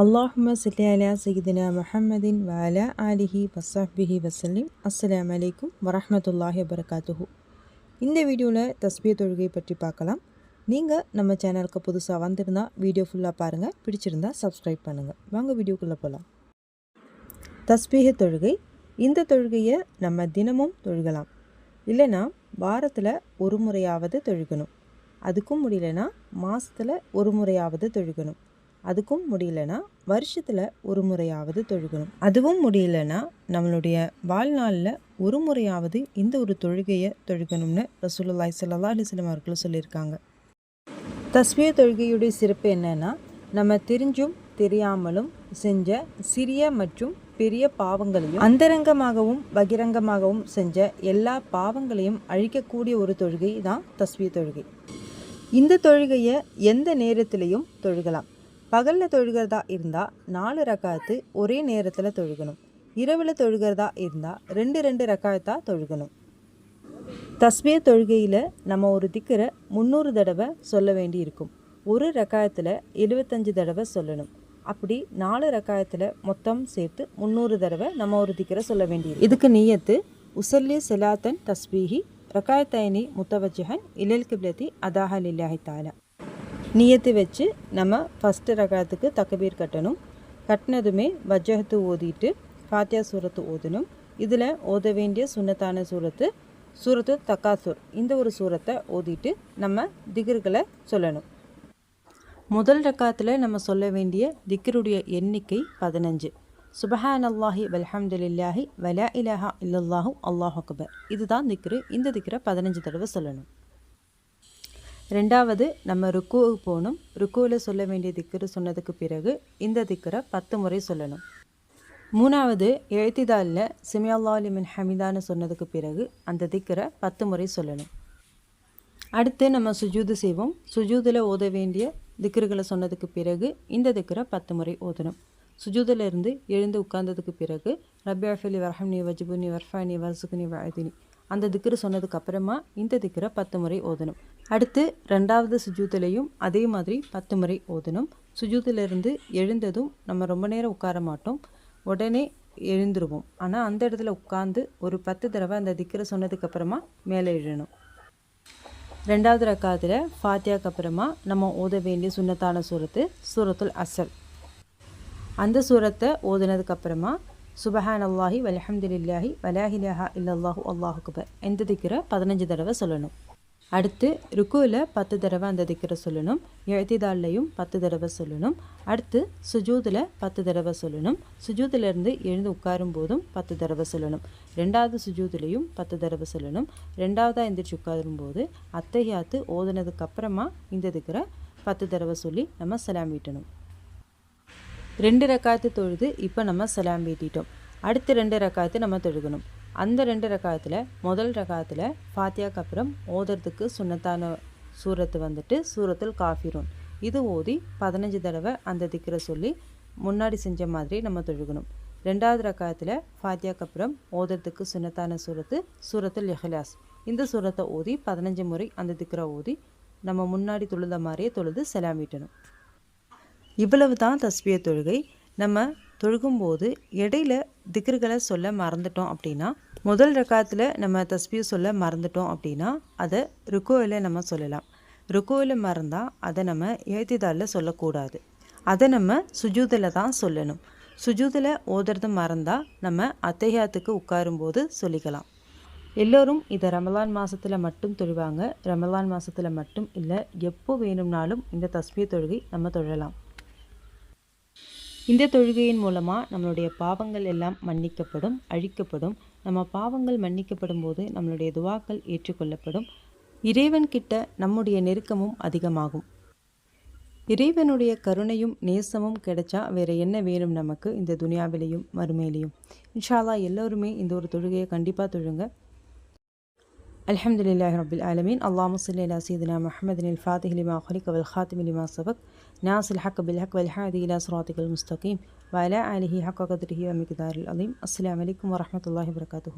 அல்லாஹும சில்லி அலா சைதினா முஹம்மதின் வாலா ஆலிஹி வசாஹ்பிஹி வசல்லிம் அஸ்லாம் அலைக்கும் வரமத்துல்லாஹி வரகாத்துஹு இந்த வீடியோவில் தஸ்பிய தொழுகை பற்றி பார்க்கலாம். நீங்கள் நம்ம சேனலுக்கு புதுசாக வந்திருந்தால் வீடியோ ஃபுல்லாக பாருங்கள் பிடிச்சிருந்தால் சப்ஸ்கிரைப் பண்ணுங்கள் வாங்க வீடியோக்குள்ளே போகலாம் தஸ்பீக தொழுகை. இந்த தொழுகையை நம்ம தினமும் தொழுகலாம். இல்லைனா வாரத்தில் ஒரு முறையாவது தொழுகணும். அதுக்கும் முடியலன்னா மாதத்தில் ஒரு முறையாவது தொழுகணும். அதுக்கும் முடியலன்னா வருஷத்தில் ஒரு முறையாவது தொழுகணும். அதுவும் முடியலன்னா நம்மளுடைய வாழ்நாளில் ஒரு முறையாவது இந்த ஒரு தொழுகையை தொழுகணும்னு ரசூலுல்லாய் சல்லா அலிஸ்லம் அவர்களும் சொல்லியிருக்காங்க. தஸ்மிய தொழுகையுடைய சிறப்பு என்னென்னா நம்ம தெரிஞ்சும் தெரியாமலும் செஞ்ச சிறிய மற்றும் பெரிய பாவங்களையும் அந்தரங்கமாகவும் பகிரங்கமாகவும் செஞ்ச எல்லா பாவங்களையும் அழிக்கக்கூடிய ஒரு தொழுகை தான் தஸ்மிய தொழுகை. இந்த தொழுகையை எந்த நேரத்திலையும் தொழுகலாம். பகலில் தொழுகிறதா இருந்தால் நாலு ரக்காத்து ஒரே நேரத்தில் தொழுகணும். இரவில் தொழுகிறதா இருந்தால் ரெண்டு ரெண்டு ரக்காயத்தாக தொழுகணும். தஸ்மிய தொழுகையில் நம்ம ஒரு திக்கரை முந்நூறு தடவை சொல்ல வேண்டி இருக்கும் ஒரு ரக்காயத்தில் எழுபத்தஞ்சு தடவை சொல்லணும். அப்படி நாலு ரக்காயத்தில் மொத்தம் சேர்த்து முந்நூறு தடவை நம்ம ஒரு திக்கரை சொல்ல வேண்டியது இதுக்கு நீயத்து உசல்லி செலாத்தன் தஸ்பீஹி ரக்காயத்தைனி முத்தவஜஹன் இலல் கிப்லத்தி அதாஹலில்லாஹி தாலா நியத்து வச்சு நம்ம ஃபஸ்ட்டு ரகத்துக்கு தக்கபீர் கட்டணும். கட்டினதுமே வஜகத்து ஓதிட்டு ஃபாத்தியா சூரத்து ஓதணும். இதில் ஓத வேண்டிய சுண்ணத்தான சூரத்து சூரத்து தக்காசூர். இந்த ஒரு சூரத்தை ஓதிட்டு நம்ம திகர்களை சொல்லணும். முதல் ரக்காத்தில் நம்ம சொல்ல வேண்டிய திக்கருடைய எண்ணிக்கை பதினஞ்சு. சுபஹான் அல்லாஹி வல்ஹம்துலில்லாஹி வலா இலஹா இல்லல்லாஹூ அல்லாஹ் அக்பர். இதுதான் திக்ரு. இந்த திக்கரை பதினஞ்சு தடவை சொல்லணும். ரெண்டாவது நம்ம ருக்குவுக்கு போகணும். ருக்குவில் சொல்ல வேண்டிய திக்கரு சொன்னதுக்கு பிறகு இந்த திக்கரை பத்து முறை சொல்லணும். மூணாவது எழுத்திதாலில் சிமியல்லா அலிமின் ஹமிதான்னு சொன்னதுக்கு பிறகு அந்த திக்கரை பத்து முறை சொல்லணும். அடுத்து நம்ம சுஜூது செய்வோம். சுஜூதில் ஓத வேண்டிய திக்கர்களை சொன்னதுக்கு பிறகு இந்த திக்கரை பத்து முறை ஓதணும். சுஜூதில் இருந்து எழுந்து உட்கார்ந்ததுக்கு பிறகு ரபி அஃபலி வரஹம்னி வஜிபுனி வர்ஃபானி வர்சுகுனி வாதினி அந்த திக்கரு சொன்னதுக்கு அப்புறமா இந்த திக்கரை பத்து முறை ஓதணும். அடுத்து ரெண்டாவது சுஜூத்திலையும் அதே மாதிரி பத்து முறை ஓதணும். சுஜூத்திலிருந்து எழுந்ததும் நம்ம ரொம்ப நேரம் உட்கார மாட்டோம். உடனே எழுந்துருவோம். ஆனால் அந்த இடத்துல உட்காந்து ஒரு பத்து தடவை அந்த திக்கரை சொன்னதுக்கப்புறமா மேலே எழுணும் ரெண்டாவது ரக்காத்தில் ஃபாத்தியாக்கு அப்புறமா நம்ம ஓத வேண்டிய சுண்ணத்தான சூரத்து சூரத்துல் அசல். அந்த சூரத்தை ஓதுனதுக்கப்புறமா சுபஹான் அல்லாஹி வலஹம்துலில்லாஹி வலாஹிலாஹா இல்லல்லாஹு அல்லாஹு குபர் எந்த திக்கிற பதினஞ்சு தடவை சொல்லணும். அடுத்து ருக்குவில் பத்து தடவை அந்த திக்கிற சொல்லணும். எழுத்திதாள்லையும் பத்து தடவை சொல்லணும். அடுத்து சுஜூதில் பத்து தடவை சொல்லணும். சுஜூதிலிருந்து எழுந்து உட்காரும் போதும் பத்து தடவை சொல்லணும். ரெண்டாவது சுஜூதிலையும் பத்து தடவை சொல்லணும். ரெண்டாவதாக எந்திரிச்சு உட்காரும் போது அத்தையாத்து ஓதுனதுக்கப்புறமா இந்த திக்கிற பத்து தடவை சொல்லி நம்ம சலாம் வீட்டணும் ரெண்டு ரக்காத்து தொழுது இப்போ நம்ம சலாம் வீட்டிட்டோம் அடுத்து ரெண்டு ரக்காத்து நம்ம தொழுகணும். அந்த ரெண்டு ரக்காத்தில் முதல் ரக்காத்தில் ஃபாத்தியாக்கு அப்புறம் ஓதுறதுக்கு சுண்ணத்தான சூரத்து வந்துட்டு சூரத்தில் காஃபிரும் இது ஓதி பதினஞ்சு தடவை அந்த திக்கரை சொல்லி முன்னாடி செஞ்ச மாதிரி நம்ம தொழுகணும். ரெண்டாவது ரக்காயத்தில் ஃபாத்தியாக்கு அப்புறம் ஓதுறதுக்கு சுண்ணத்தான சூரத்து சூரத்தில் எஹ்லாஸ் இந்த சூரத்தை ஓதி பதினஞ்சு முறை அந்த திக்கரை ஓதி நம்ம முன்னாடி தொழுத மாதிரியே தொழுது செலாமிட்டணும் இவ்வளவு தான் தஸ்பிய தொழுகை. நம்ம தொழுகும்போது இடையில திக்ருகளை சொல்ல மறந்துட்டோம் அப்படின்னா முதல் ரக்காத்தில் நம்ம தஸ்பியை சொல்ல மறந்துட்டோம் அப்படின்னா அதை ருக்கோவில் நம்ம சொல்லலாம். ருக்கோவில் மறந்தால் அதை நம்ம ஏத்திதாலில் சொல்லக்கூடாது. அதை நம்ம சுஜூதில் தான் சொல்லணும். சுஜூதில் ஓதுறது மறந்தால் நம்ம அத்தையாத்துக்கு உட்காரும்போது சொல்லிக்கலாம். எல்லோரும் இதை ரமலான் மாதத்தில் மட்டும் தொழுவாங்க. ரமலான் மாதத்தில் மட்டும் இல்லை எப்போ வேணும்னாலும் இந்த தஸ்பிய தொழுகை நம்ம தொழலாம். இந்த தொழுகையின் மூலமாக நம்மளுடைய பாவங்கள் எல்லாம் மன்னிக்கப்படும் அழிக்கப்படும் நம்ம பாவங்கள் மன்னிக்கப்படும் போது நம்மளுடைய துவாக்கள் ஏற்றுக்கொள்ளப்படும் இறைவன் கிட்ட நம்முடைய நெருக்கமும் அதிகமாகும் இறைவனுடைய கருணையும் நேசமும் கிடைச்சா வேறு என்ன வேணும் நமக்கு இந்த துனியாவிலையும் மறுமையிலையும் இன்ஷால்லா எல்லோருமே இந்த ஒரு தொழுகையை கண்டிப்பாக தொழுங்க الحمد لله رب العالمين اللهم صل على سيدنا محمد الفاتح لما خلق والخاتم لما سبق ناصر الحق بالحق والحادي إلى صراطك المستقيم وعلى آله حق قدره ومقدار العظيم. السلام عليكم ورحمة الله وبركاته.